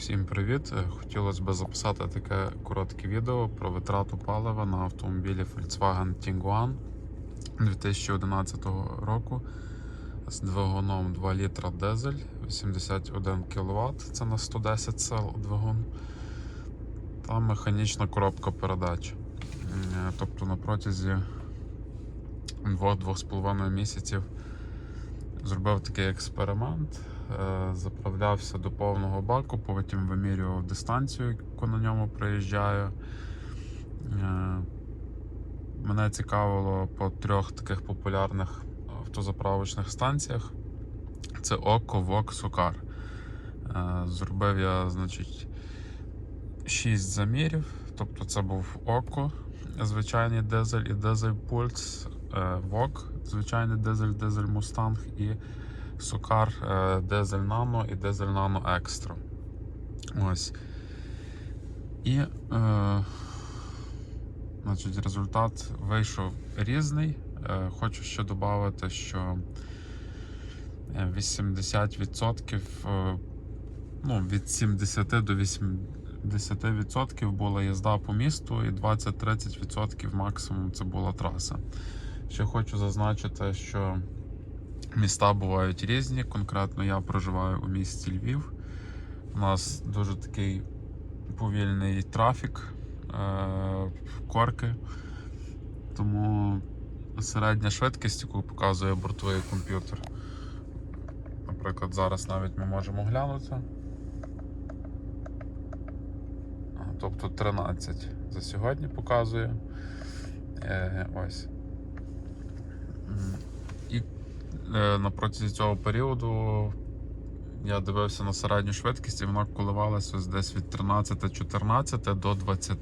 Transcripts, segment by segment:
Всім привіт! Е, Хотілося б записати таке коротке відео про витрату палива на автомобілі Volkswagen Tiguan 2011 року з двигуном 2 літра дизель, 81 кВт, це на 110 сил двигун та механічна коробка передач. Е, Тобто на протязі 2-2,5 місяців зробив такий експеримент. Е, Заправлявся до повного баку, потім вимірював дистанцію, яку на ньому проїжджаю. Е, Мене цікавило по трьох таких популярних автозаправочних станціях: це Око, Вок, Сукар. Е, Зробив я, значить, 6 замірів. Тобто це був Око, звичайний дизель і дизель Пульс, Вок, звичайний дизель, дизель Мустанг і Сукар е, Дизель Нано і Дизель Нано Екстра. Ось. І е, значить, результат вийшов різний. Е, хочу ще додати, що е, 80% е, ну, від 70 до 80% була їзда по місту, і 20-30% максимум це була траса. Ще хочу зазначити, що Міста бувають різні. Конкретно я проживаю у місті Львів. У нас дуже такий повільний трафік, е- корки. Тому середня швидкість, яку показує бортовий комп'ютер. Наприклад, зараз навіть ми можемо глянути. Тобто 13 за сьогодні показує. Е, ось. Е, на протязі цього періоду я дивився на середню швидкість і вона коливалася десь від 13-14 до 20.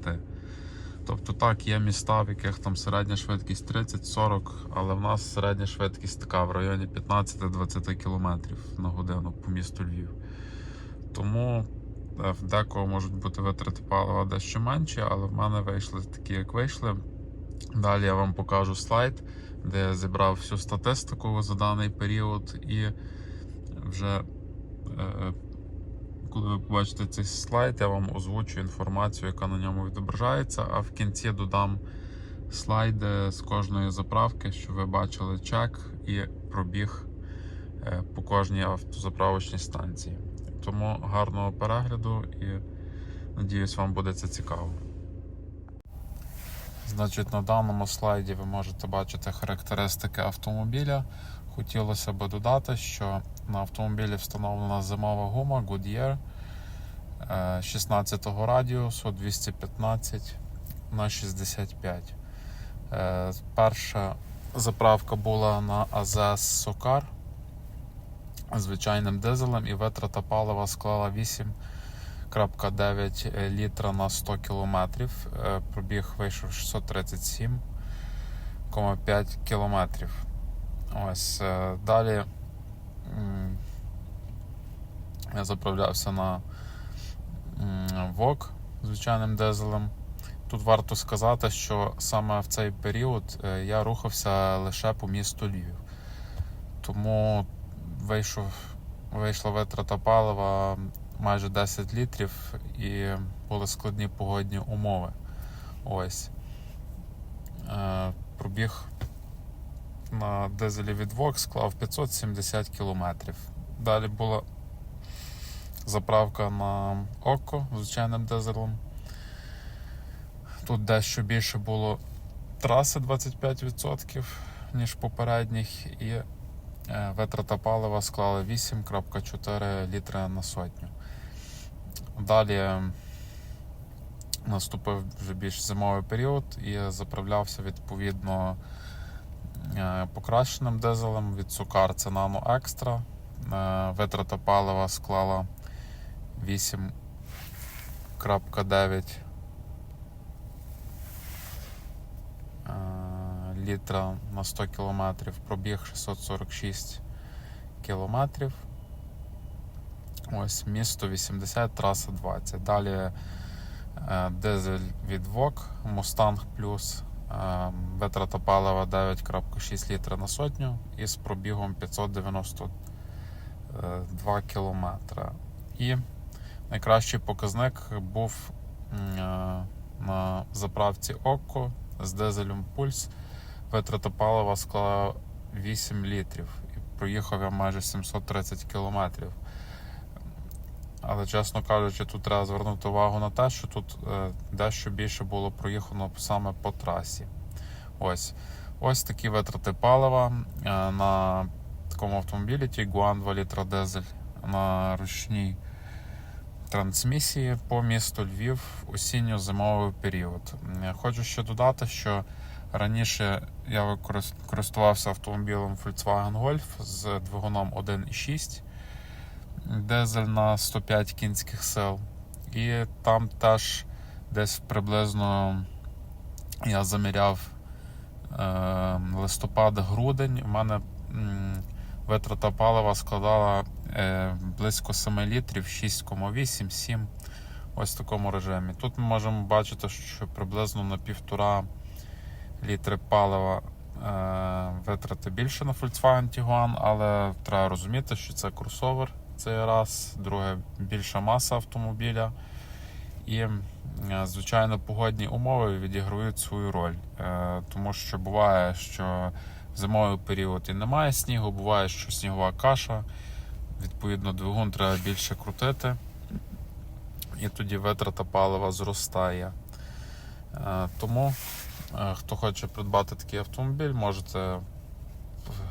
Тобто так, є міста, в яких там середня швидкість 30-40, але в нас середня швидкість така в районі 15-20 км на годину по місту Львів. Тому е, в декого можуть бути витрати палива дещо менші, але в мене вийшли такі, як вийшли. Далі я вам покажу слайд, де я зібрав всю статистику за даний період, і вже е, коли ви побачите цей слайд, я вам озвучу інформацію, яка на ньому відображається. А в кінці додам слайди з кожної заправки, щоб ви бачили чек і пробіг е, по кожній автозаправочній станції. Тому гарного перегляду і надіюсь, вам буде це цікаво. Значить, на даному слайді ви можете бачити характеристики автомобіля. Хотілося б додати, що на автомобілі встановлена зимова гума Goodyear е, 16 радіусу 215 на 65. Е, Перша заправка була на АЗС Сокар звичайним дизелем і витрата палива склала 8 0,9 літра на 100 кілометрів. Е, Пробіг вийшов 637,5 кілометрів. Ось е, далі я заправлявся на ВОК звичайним дизелем. Тут варто сказати, що саме в цей період е, я рухався лише по місту Львів. Тому вийшов, вийшла витрата палива майже 10 літрів і були складні погодні умови. Ось. Е, Пробіг на дизелі від Vox склав 570 кілометрів. Далі була заправка на Око звичайним дизелем. Тут дещо більше було траси 25%, ніж попередніх, і витрата палива склала 8,4 літри на сотню. Далі наступив вже більш зимовий період і заправлявся відповідно е, покращеним дизелем від Сукар це Nano Extra. Е, Витрата палива склала 8,9 е, літра на 100 кілометрів, пробіг 646 кілометрів. Ось місто 80, траса 20. Далі е, дизель від Mustang Plus, е, витрата палива 9,6 літра на сотню і з пробігом 592 кілометра. І найкращий показник був е, на заправці Окко з дизелем Пульс. Витрата палива склала 8 літрів і проїхав я майже 730 кілометрів. Але, чесно кажучи, тут треба звернути увагу на те, що тут е, дещо більше було проїхано саме по трасі. Ось. Ось такі витрати палива е, на такому автомобілі Tiguan 2 літра дизель на ручній трансмісії по місту Львів осінньо-зимовий період. Е, Хочу ще додати, що раніше я користувався автомобілем Volkswagen Golf з двигуном 1.6 дизель на 105 кінських сил. І там теж десь приблизно я заміряв е, листопад-грудень. У мене витрата палива складала е, близько 7 літрів, 6,8-7. Ось в такому режимі. Тут ми можемо бачити, що приблизно на півтора літри палива е, витрати більше на Volkswagen Tiguan, але треба розуміти, що це кросовер. Це раз, друге більша маса автомобіля. І, е, звичайно, погодні умови відіграють свою роль. Е, Тому що буває, що в зимовий період і немає снігу, буває, що снігова каша. Відповідно, двигун треба більше крутити, і тоді витрата палива зростає. Тому, хто хоче придбати такий автомобіль, можете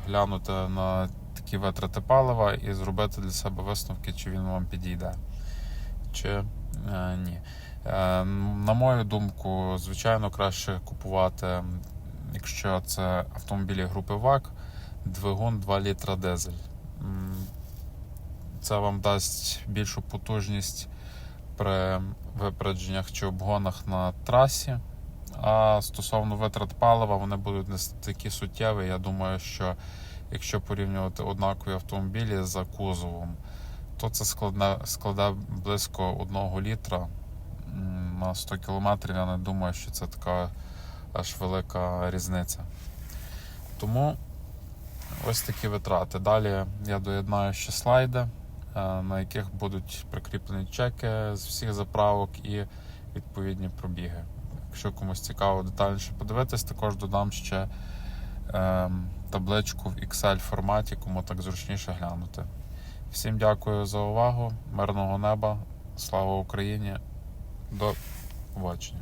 глянути на такі витрати палива і зробити для себе висновки, чи він вам підійде, чи е, ні. Е, на мою думку, звичайно, краще купувати, якщо це автомобілі групи ВАК, двигун 2 літра дизель. Це вам дасть більшу потужність при випередженнях чи обгонах на трасі. А стосовно витрат палива, вони будуть не такі суттєві. Я думаю, що якщо порівнювати однакові автомобілі за кузовом, то це складне, складе близько 1 літра на 100 кілометрів. Я не думаю, що це така аж велика різниця. Тому ось такі витрати. Далі я доєднаю ще слайди, е, на яких будуть прикріплені чеки з всіх заправок і відповідні пробіги. Якщо комусь цікаво детальніше подивитись, також додам ще ем, табличку в Excel форматі, кому так зручніше глянути. Всім дякую за увагу, мирного неба, слава Україні, до побачення.